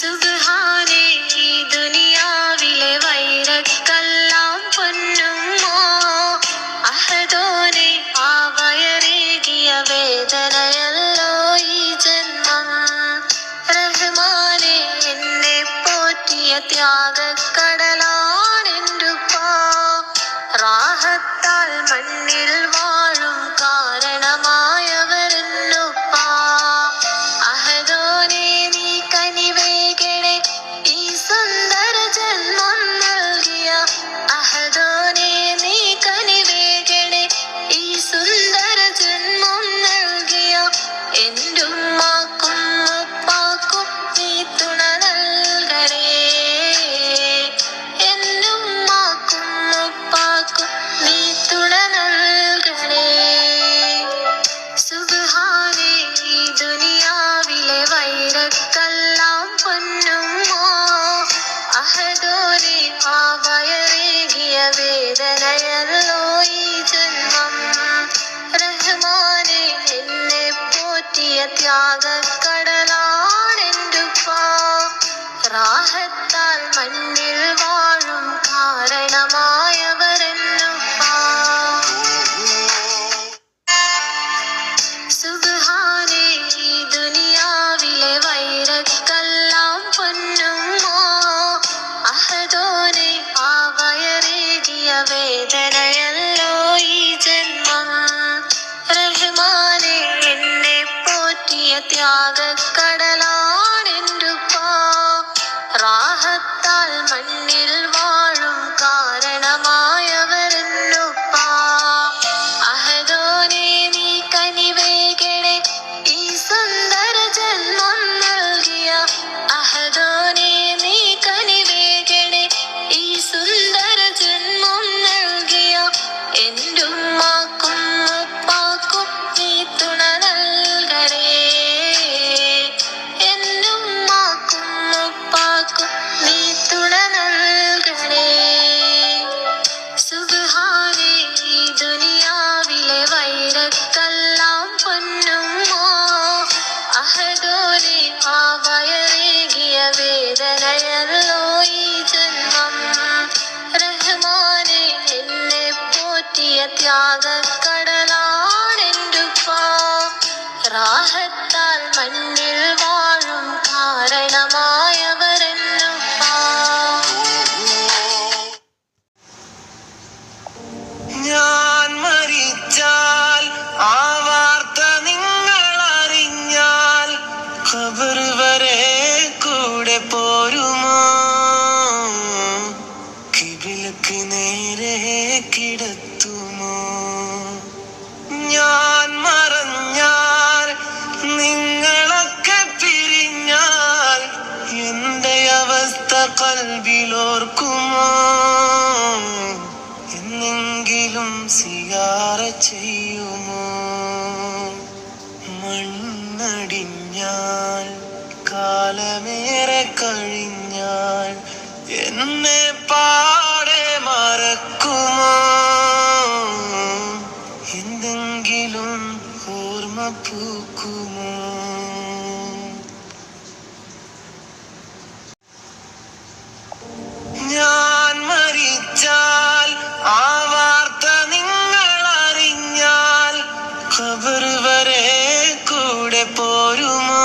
സുബ്ഹാനേ ഈ ദുനിയാവിലെ വൈരക്കെല്ലാം പൊന്നുമോ? അഹദോനെ ആ ഈ ജന്മം. റഹ്മാനെ എന്നെ പോറ്റിയ പോറ്റിയ പോറ്റിയ ത്യാഗക്കടലാണെന്റുപ്പാ റാഹത്താൽ മണ്ണിൽ വാഴും കാരണമായവരെന്നുപ്പാ അഹദോനെ നീ കനിവേകണേ ഈ സുന്ദര ജന്മം നൽകിയ അഹദോനെ നീ കനിവേകണേ ഈ സുന്ദര ജന്മം നൽകിയ എന്റുമ്മാക്കും അഹദോനെ ആ വയറേകിയ വേദനയല്ലോ ഈ ജന്മം. റഹ്മാനെ എന്നെ പോറ്റിയ ത്യാഗക്കടലാണെന്റുപ്പാ കിടത്തുമോ ഞാൻ മറഞ്ഞാൽ നിങ്ങളൊക്കെ പിരിഞ്ഞാൽ എന്റെ അവസ്ഥ കൽവിലോർക്കുമോ? എന്നെങ്കിലും സിയാറ ചെയ്യുമോ? മണ്ണടിഞ്ഞാൽ കാലമേറെ കഴിഞ്ഞാൽ എന്നെ പാടെ പൂക്കുമോ ഞാൻ മരിച്ചാൽ ആ വാർത്ത നിങ്ങൾ അറിഞ്ഞാൽ ഖബർ വരെ കൂടെ പോരുമോ?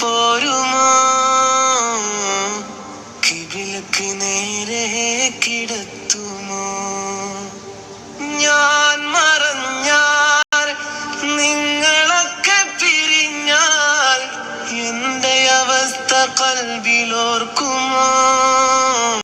പോരുമോ? കിബിലക്ക് നേരെ ഞാൻ മറഞ്ഞാൽ നിങ്ങളൊക്കെ പിരിഞ്ഞാൽ അവസ്ഥ